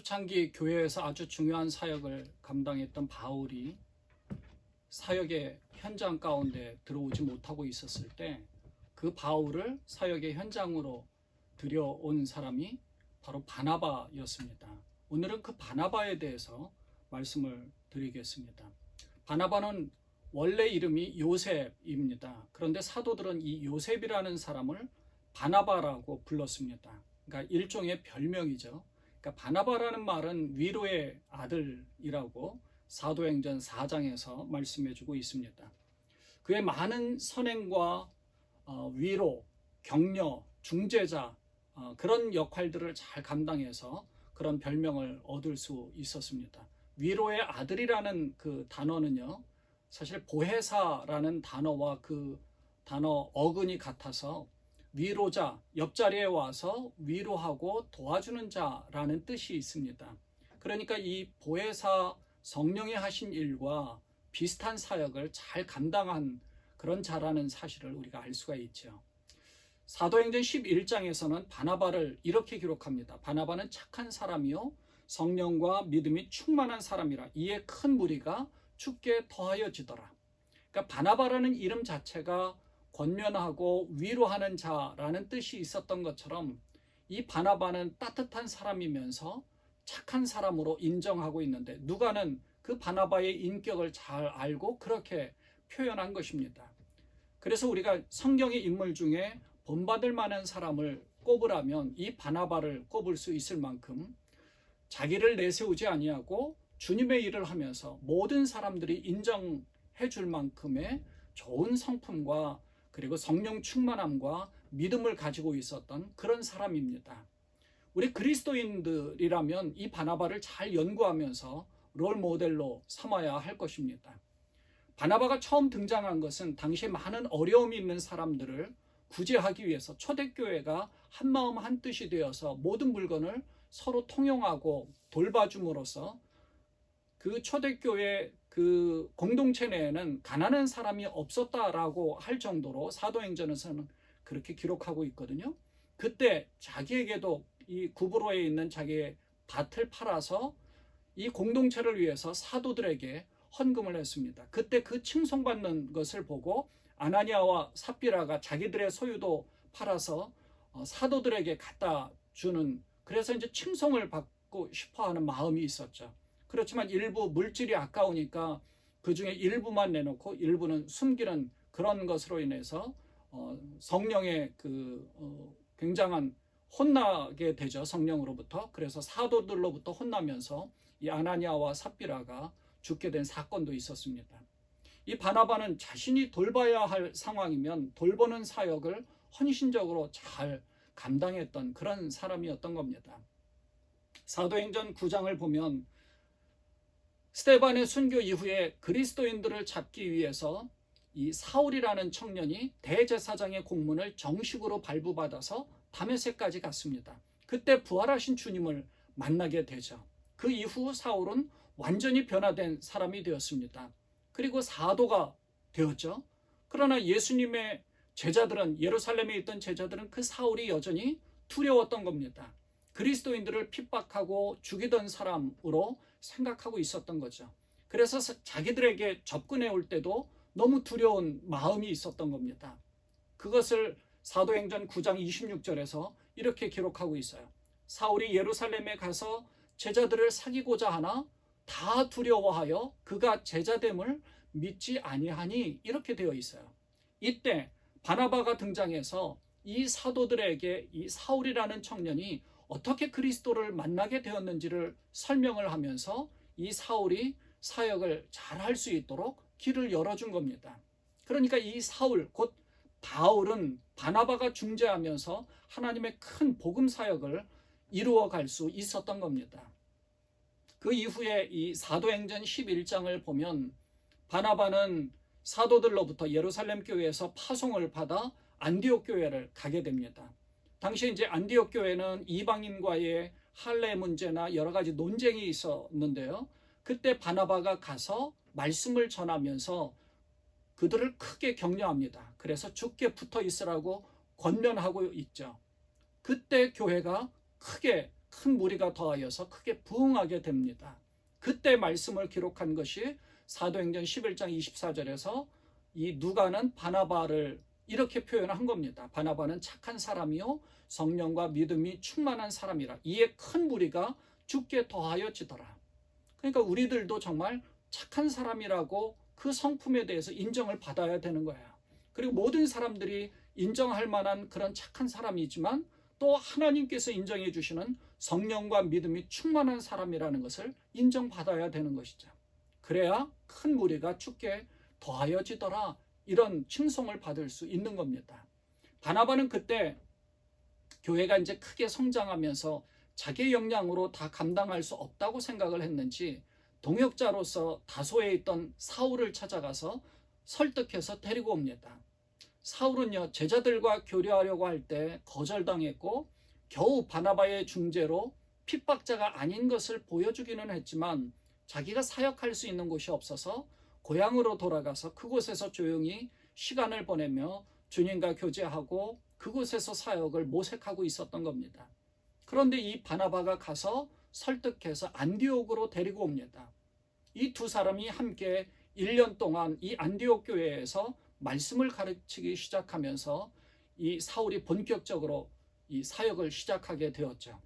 초창기 교회에서 아주 중요한 사역을 감당했던 바울이 사역의 현장 가운데 들어오지 못하고 있었을 때 그 바울을 사역의 현장으로 들여온 사람이 바로 바나바였습니다. 오늘은 그 바나바에 대해서 말씀을 드리겠습니다. 바나바는 원래 이름이 요셉입니다. 그런데 사도들은 이 요셉이라는 사람을 바나바라고 불렀습니다. 그러니까 일종의 별명이죠. 그러니까 바나바라는 말은 위로의 아들이라고 사도행전 4장에서 말씀해 주고 있습니다. 그의 많은 선행과 어, 위로, 격려, 중재자 어, 그런 역할들을 잘 감당해서 그런 별명을 얻을 수 있었습니다. 위로의 아들이라는 그 단어는요, 사실 보혜사라는 단어와 그 단어 어근이 같아서 위로자, 옆자리에 와서 위로하고 도와주는 자라는 뜻이 있습니다. 그러니까 이 보혜사 성령이 하신 일과 비슷한 사역을 잘 감당한 그런 자라는 사실을 우리가 알 수가 있죠. 사도행전 11장에서는 바나바를 이렇게 기록합니다. 바나바는 착한 사람이요 성령과 믿음이 충만한 사람이라 이에 큰 무리가 죽게 더하여지더라. 그러니까 바나바라는 이름 자체가 권면하고 위로하는 자라는 뜻이 있었던 것처럼 이 바나바는 따뜻한 사람이면서 착한 사람으로 인정하고 있는데 누가는 그 바나바의 인격을 잘 알고 그렇게 표현한 것입니다. 그래서 우리가 성경의 인물 중에 본받을 만한 사람을 꼽으라면 이 바나바를 꼽을 수 있을 만큼 자기를 내세우지 아니하고 주님의 일을 하면서 모든 사람들이 인정해 줄 만큼의 좋은 성품과 그리고 성령 충만함과 믿음을 가지고 있었던 그런 사람입니다. 우리 그리스도인들이라면 이 바나바를 잘 연구하면서 롤 모델로 삼아야 할 것입니다. 바나바가 처음 등장한 것은 당시에 많은 어려움이 있는 사람들을 구제하기 위해서 초대교회가 한마음 한뜻이 되어서 모든 물건을 서로 통용하고 돌봐줌으로써 그 초대교회 그 공동체 내에는 가난한 사람이 없었다라고 할 정도로 사도행전에서는 그렇게 기록하고 있거든요. 그때 자기에게도 이 구브로에 있는 자기의 밭을 팔아서 이 공동체를 위해서 사도들에게 헌금을 했습니다. 그때 그 칭송받는 것을 보고 아나니아와 삽비라가 자기들의 소유도 팔아서 어, 사도들에게 갖다 주는 그래서 이제 칭송을 받고 싶어 하는 마음이 있었죠. 그렇지만 일부 물질이 아까우니까 그 중에 일부만 내놓고 일부는 숨기는 그런 것으로 인해서 어, 성령의 그 어, 굉장한 혼나게 되죠 성령으로부터 그래서 사도들로부터 혼나면서 이 아나니아와 삽비라가 죽게 된 사건도 있었습니다. 이 바나바는 자신이 돌봐야 할 상황이면 돌보는 사역을 헌신적으로 잘 감당했던 그런 사람이었던 겁니다. 사도행전 9장을 보면 스테반의 순교 이후에 그리스도인들을 잡기 위해서 이 사울이라는 청년이 대제사장의 공문을 정식으로 발부받아서 다메섹까지 갔습니다. 그때 부활하신 주님을 만나게 되죠. 그 이후 사울은 완전히 변화된 사람이 되었습니다. 그리고 사도가 되었죠. 그러나 예수님의 제자들은 예루살렘에 있던 제자들은 그 사울이 여전히 두려웠던 겁니다. 그리스도인들을 핍박하고 죽이던 사람으로 생각하고 있었던 거죠. 그래서 자기들에게 접근해 올 때도 너무 두려운 마음이 있었던 겁니다. 그것을 사도행전 9장 26절에서 이렇게 기록하고 있어요. 사울이 예루살렘에 가서 제자들을 사귀고자 하나 다 두려워하여 그가 제자됨을 믿지 아니하니 이렇게 되어 있어요. 이때 바나바가 등장해서 이 사도들에게 이 사울이라는 청년이 어떻게 그리스도를 만나게 되었는지를 설명을 하면서 이 사울이 사역을 잘 할 수 있도록 길을 열어준 겁니다. 그러니까 이 사울, 곧 바울은 바나바가 중재하면서 하나님의 큰 복음 사역을 이루어 갈 수 있었던 겁니다. 그 이후에 이 사도행전 11장을 보면 바나바는 사도들로부터 예루살렘 교회에서 파송을 받아 안디옥 교회를 가게 됩니다. 당시 이제 안디옥 교회는 이방인과의 할례 문제나 여러 가지 논쟁이 있었는데요. 그때 바나바가 가서 말씀을 전하면서 그들을 크게 격려합니다. 그래서 죽게 붙어 있으라고 권면하고 있죠. 그때 교회가 크게 큰 무리가 더하여서 크게 부흥하게 됩니다. 그때 말씀을 기록한 것이 사도행전 11장 24절에서 이 누가는 바나바를 이렇게 표현한 겁니다. 바나바는 착한 사람이요 성령과 믿음이 충만한 사람이라 이에 큰 무리가 죽게 더하여지더라. 그러니까 우리들도 정말 착한 사람이라고 그 성품에 대해서 인정을 받아야 되는 거예요. 그리고 모든 사람들이 인정할 만한 그런 착한 사람이지만 또 하나님께서 인정해 주시는 성령과 믿음이 충만한 사람이라는 것을 인정받아야 되는 것이죠. 그래야 큰 무리가 죽게 더하여지더라 이런 칭송을 받을 수 있는 겁니다. 바나바는 그때 교회가 이제 크게 성장하면서 자기 역량으로 다 감당할 수 없다고 생각을 했는지 동역자로서 다소에 있던 사울을 찾아가서 설득해서 데리고 옵니다. 사울은요 제자들과 교류하려고 할 때 거절당했고 겨우 바나바의 중재로 핍박자가 아닌 것을 보여주기는 했지만 자기가 사역할 수 있는 곳이 없어서 고향으로 돌아가서 그곳에서 조용히 시간을 보내며 주님과 교제하고 그곳에서 사역을 모색하고 있었던 겁니다. 그런데 이 바나바가 가서 설득해서 안디옥으로 데리고 옵니다. 이 두 사람이 함께 1년 동안 이 안디옥 교회에서 말씀을 가르치기 시작하면서 이 사울이 본격적으로 이 사역을 시작하게 되었죠.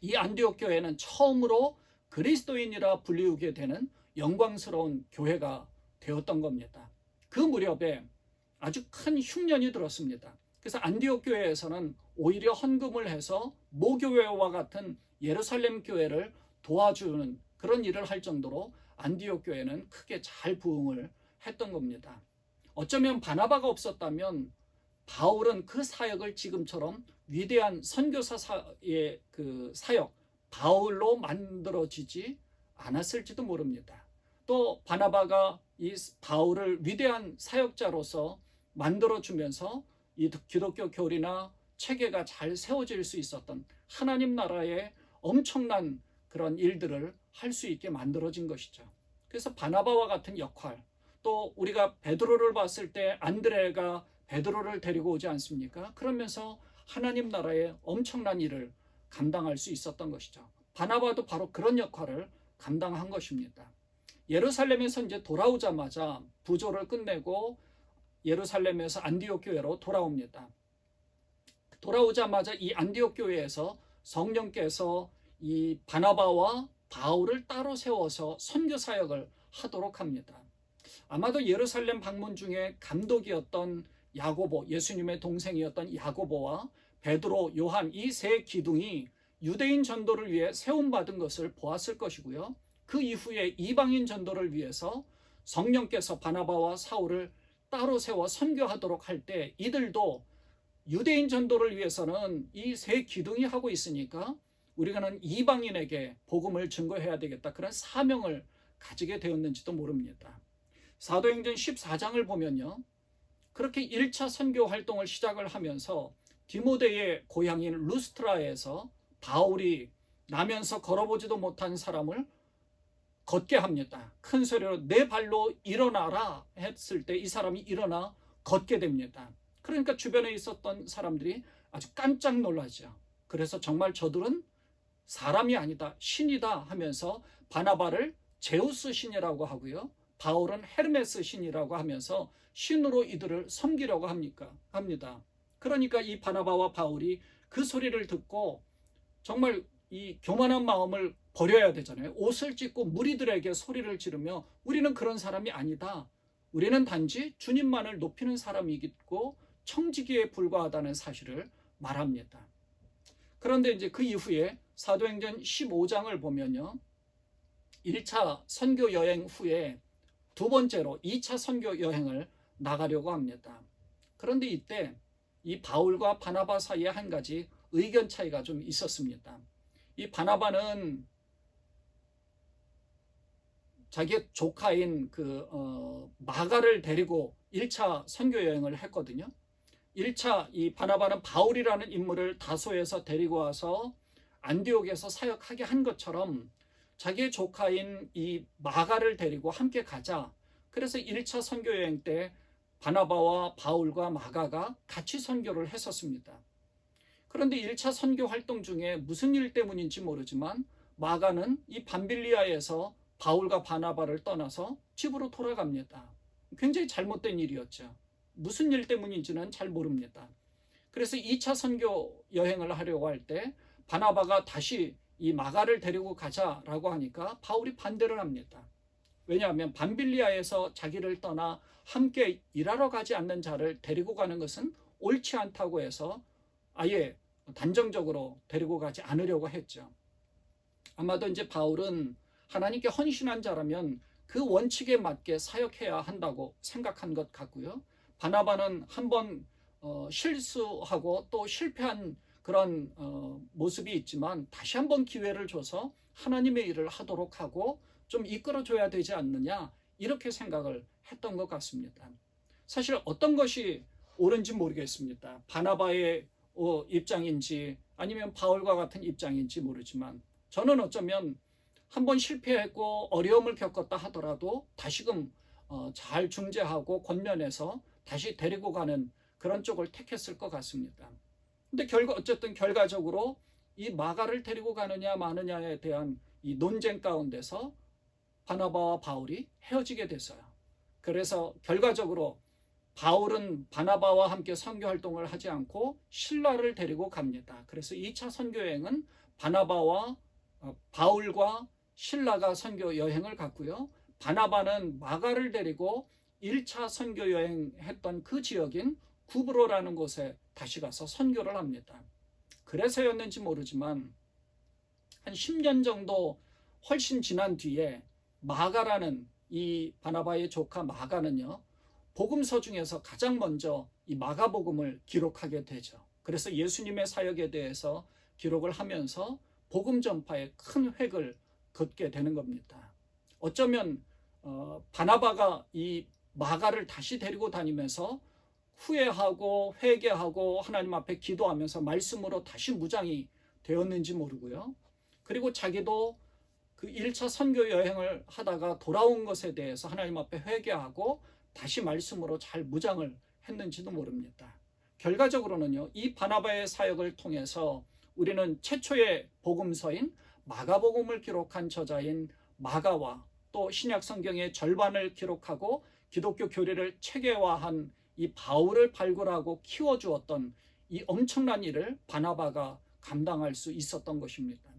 이 안디옥 교회는 처음으로 그리스도인이라 불리우게 되는 영광스러운 교회가 되었던 겁니다. 그 무렵에 아주 큰 흉년이 들었습니다. 그래서 안디옥 교회에서는 오히려 헌금을 해서 모교회와 같은 예루살렘 교회를 도와주는 그런 일을 할 정도로 안디옥 교회는 크게 잘 부흥을 했던 겁니다. 어쩌면 바나바가 없었다면 바울은 그 사역을 지금처럼 위대한 선교사의 그 사역 바울로 만들어지지 않았을지도 모릅니다. 또 바나바가 이 바울을 위대한 사역자로서 만들어 주면서 이 기독교 교리나 체계가 잘 세워질 수 있었던 하나님 나라의 엄청난 그런 일들을 할 수 있게 만들어진 것이죠. 그래서 바나바와 같은 역할, 또 우리가 베드로를 봤을 때 안드레가 베드로를 데리고 오지 않습니까? 그러면서 하나님 나라의 엄청난 일을 감당할 수 있었던 것이죠. 바나바도 바로 그런 역할을 감당한 것입니다. 예루살렘에서 이제 돌아오자마자 부조를 끝내고 예루살렘에서 안디옥 교회로 돌아옵니다. 돌아오자마자 이 안디옥 교회에서 성령께서 이 바나바와 바울을 따로 세워서 선교 사역을 하도록 합니다. 아마도 예루살렘 방문 중에 감독이었던 야고보, 예수님의 동생이었던 야고보와 베드로, 요한 이 세 기둥이 유대인 전도를 위해 세움받은 것을 보았을 것이고요. 그 이후에 이방인 전도를 위해서 성령께서 바나바와 사울을 따로 세워 선교하도록 할 때 이들도 유대인 전도를 위해서는 이 세 기둥이 하고 있으니까 우리가는 이방인에게 복음을 증거해야 되겠다. 그런 사명을 가지게 되었는지도 모릅니다. 사도행전 14장을 보면요. 그렇게 1차 선교 활동을 시작을 하면서 디모데의 고향인 루스트라에서 바울이 나면서 걸어보지도 못한 사람을 걷게 합니다. 큰 소리로 내 발로 일어나라 했을 때 이 사람이 일어나 걷게 됩니다. 그러니까 주변에 있었던 사람들이 아주 깜짝 놀라죠. 그래서 정말 저들은 사람이 아니다, 신이다 하면서 바나바를 제우스 신이라고 하고요. 바울은 헤르메스 신이라고 하면서 신으로 이들을 섬기려고 합니까? 합니다. 그러니까 이 바나바와 바울이 그 소리를 듣고 정말 이 교만한 마음을 버려야 되잖아요. 옷을 찢고 무리들에게 소리를 지르며 우리는 그런 사람이 아니다. 우리는 단지 주님만을 높이는 사람이고 청지기에 불과하다는 사실을 말합니다. 그런데 이제 그 이후에 사도행전 15장을 보면요. 1차 선교 여행 후에 두 번째로 2차 선교 여행을 나가려고 합니다. 그런데 이때 이 바울과 바나바 사이에 한 가지 의견 차이가 좀 있었습니다. 이 바나바는 자기 조카인 그 어, 마가를 데리고 1차 선교 여행을 했거든요. 1차 이 바나바는 바울이라는 인물을 다소에서 데리고 와서 안디옥에서 사역하게 한 것처럼 자기의 조카인 이 마가를 데리고 함께 가자. 그래서 1차 선교 여행 때 바나바와 바울과 마가가 같이 선교를 했었습니다. 그런데 1차 선교 활동 중에 무슨 일 때문인지 모르지만 마가는 이 밤빌리아에서 바울과 바나바를 떠나서 집으로 돌아갑니다. 굉장히 잘못된 일이었죠. 무슨 일 때문인지는 잘 모릅니다. 그래서 2차 선교 여행을 하려고 할 때 바나바가 다시 이 마가를 데리고 가자라고 하니까 바울이 반대를 합니다. 왜냐하면 밤빌리아에서 자기를 떠나 함께 일하러 가지 않는 자를 데리고 가는 것은 옳지 않다고 해서 아예 단정적으로 데리고 가지 않으려고 했죠. 아마도 이제 바울은 하나님께 헌신한 자라면 그 원칙에 맞게 사역해야 한다고 생각한 것 같고요. 바나바는 한번 어, 실수하고 또 실패한 그런 어, 모습이 있지만 다시 한번 기회를 줘서 하나님의 일을 하도록 하고 좀 이끌어줘야 되지 않느냐 이렇게 생각을 했던 것 같습니다. 사실 어떤 것이 옳은지 모르겠습니다. 바나바의 어, 입장인지 아니면 바울과 같은 입장인지 모르지만 저는 어쩌면 한번 실패했고 어려움을 겪었다 하더라도 다시금 어, 잘 중재하고 권면해서 다시 데리고 가는 그런 쪽을 택했을 것 같습니다. 근데 결과 어쨌든 결과적으로 이 마가를 데리고 가느냐 마느냐에 대한 이 논쟁 가운데서 바나바와 바울이 헤어지게 됐어요. 그래서 결과적으로 바울은 바나바와 함께 선교 활동을 하지 않고 신라를 데리고 갑니다. 그래서 2차 선교 여행은 바나바와 어, 바울과 신라가 선교 여행을 갔고요. 바나바는 마가를 데리고 1차 선교 여행했던 그 지역인 구브로라는 곳에 다시 가서 선교를 합니다. 그래서였는지 모르지만 한 10년 정도 훨씬 지난 뒤에 마가라는 이 바나바의 조카 마가는요. 복음서 중에서 가장 먼저 이 마가복음을 기록하게 되죠. 그래서 예수님의 사역에 대해서 기록을 하면서 복음 전파에 큰 획을 긋게 되는 겁니다. 어쩌면 어, 바나바가 이 마가를 다시 데리고 다니면서 후회하고 회개하고 하나님 앞에 기도하면서 말씀으로 다시 무장이 되었는지 모르고요. 그리고 자기도 그 1차 선교 여행을 하다가 돌아온 것에 대해서 하나님 앞에 회개하고 다시 말씀으로 잘 무장을 했는지도 모릅니다. 결과적으로는요, 이 바나바의 사역을 통해서 우리는 최초의 복음서인 마가복음을 기록한 저자인 마가와 또 신약 성경의 절반을 기록하고 기독교 교리를 체계화한 이 바울을 발굴하고 키워주었던 이 엄청난 일을 바나바가 감당할 수 있었던 것입니다.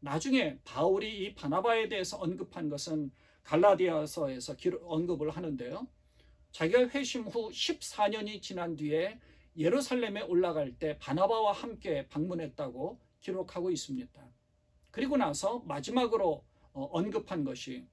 나중에 바울이 이 바나바에 대해서 언급한 것은 갈라디아서에서 언급을 하는데요. 자기가 회심 후 14년이 지난 뒤에 예루살렘에 올라갈 때 바나바와 함께 방문했다고 기록하고 있습니다. 그리고 나서 마지막으로 어, 언급한 것이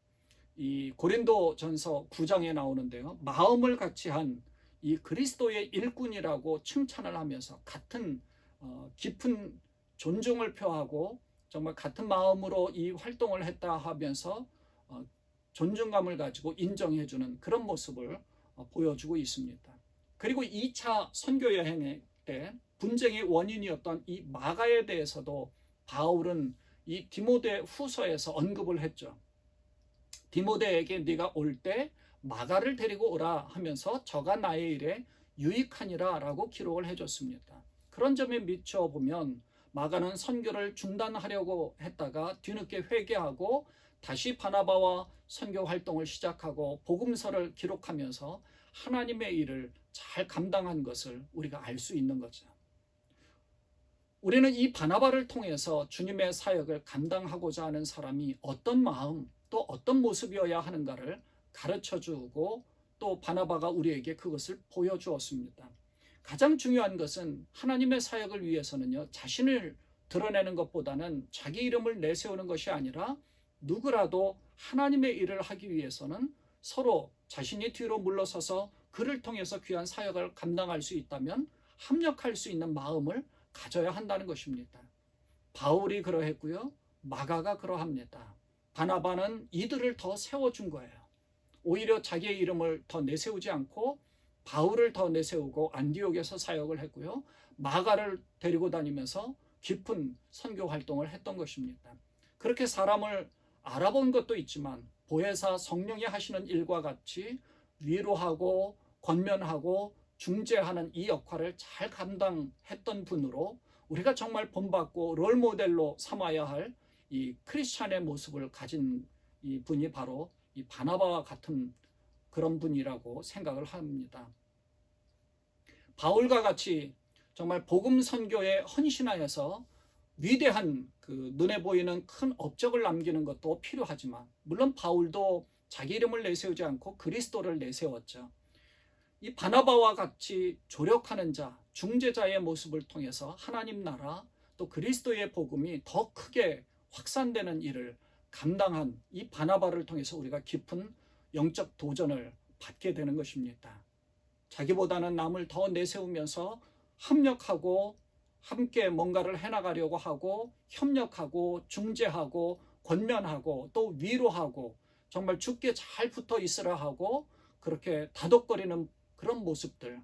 이 고린도 전서 9장에 나오는데요. 마음을 같이 한 이 그리스도의 일꾼이라고 칭찬을 하면서 같은 어, 깊은 존중을 표하고 정말 같은 마음으로 이 활동을 했다 하면서 어, 존중감을 가지고 인정해주는 그런 모습을 보여주고 있습니다. 그리고 2차 선교 여행 때 분쟁의 원인이었던 이 마가에 대해서도 바울은 이 디모데 후서에서 언급을 했죠. 디모데에게 네가 올 때 마가를 데리고 오라 하면서 저가 나의 일에 유익하니라라고 기록을 해줬습니다. 그런 점에 미쳐 보면 마가는 선교를 중단하려고 했다가 뒤늦게 회개하고 다시 바나바와 선교 활동을 시작하고 복음서를 기록하면서 하나님의 일을 잘 감당한 것을 우리가 알 수 있는 거죠. 우리는 이 바나바를 통해서 주님의 사역을 감당하고자 하는 사람이 어떤 마음 또 어떤 모습이어야 하는가를 가르쳐 주고 또 바나바가 우리에게 그것을 보여주었습니다. 가장 중요한 것은 하나님의 사역을 위해서는요, 자신을 드러내는 것보다는 자기 이름을 내세우는 것이 아니라 누구라도 하나님의 일을 하기 위해서는 서로 자신이 뒤로 물러서서 그를 통해서 귀한 사역을 감당할 수 있다면 합력할 수 있는 마음을 가져야 한다는 것입니다. 바울이 그러했고요. 마가가 그러합니다. 바나바는 이들을 더 세워준 거예요. 오히려 자기의 이름을 더 내세우지 않고 바울을 더 내세우고 안디옥에서 사역을 했고요. 마가를 데리고 다니면서 깊은 선교 활동을 했던 것입니다. 그렇게 사람을 알아본 것도 있지만 보혜사 성령이 하시는 일과 같이 위로하고 권면하고 중재하는 이 역할을 잘 감당했던 분으로 우리가 정말 본받고 롤 모델로 삼아야 할 이 크리스찬의 모습을 가진 이 분이 바로 이 바나바와 같은 그런 분이라고 생각을 합니다. 바울과 같이 정말 복음 선교에 헌신하여서 위대한 그 눈에 보이는 큰 업적을 남기는 것도 필요하지만 물론 바울도 자기 이름을 내세우지 않고 그리스도를 내세웠죠. 이 바나바와 같이 조력하는 자, 중재자의 모습을 통해서 하나님 나라 또 그리스도의 복음이 더 크게 확산되는 일을 감당한 이 바나바를 통해서 우리가 깊은 영적 도전을 받게 되는 것입니다. 자기보다는 남을 더 내세우면서 협력하고 함께 뭔가를 해나가려고 하고 협력하고 중재하고 권면하고 또 위로하고 정말 죽게 잘 붙어 있으라 하고 그렇게 다독거리는 그런 모습들.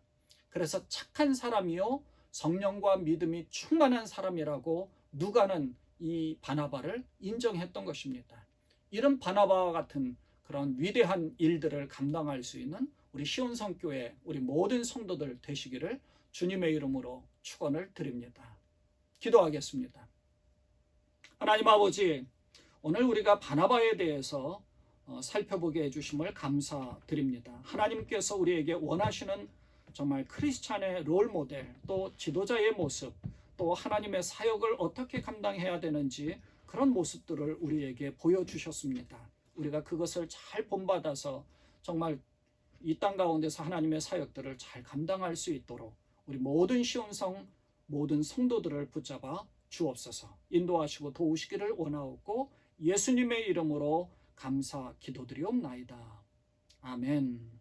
그래서 착한 사람이요 성령과 믿음이 충만한 사람이라고 누가는 이 바나바를 인정했던 것입니다. 이런 바나바와 같은 그런 위대한 일들을 감당할 수 있는 우리 시온성교회 우리 모든 성도들 되시기를 주님의 이름으로 축원을 드립니다. 기도하겠습니다. 하나님 아버지, 오늘 우리가 바나바에 대해서 어, 살펴보게 해주심을 감사드립니다. 하나님께서 우리에게 원하시는 정말 크리스찬의 롤 모델, 또 지도자의 모습, 또 하나님의 사역을 어떻게 감당해야 되는지 그런 모습들을 우리에게 보여주셨습니다. 우리가 그것을 잘 본받아서 정말 이 땅 가운데서 하나님의 사역들을 잘 감당할 수 있도록 우리 모든 시온성 모든 성도들을 붙잡아 주옵소서 인도하시고 도우시기를 원하옵고 예수님의 이름으로 감사 기도드리옵나이다. 아멘.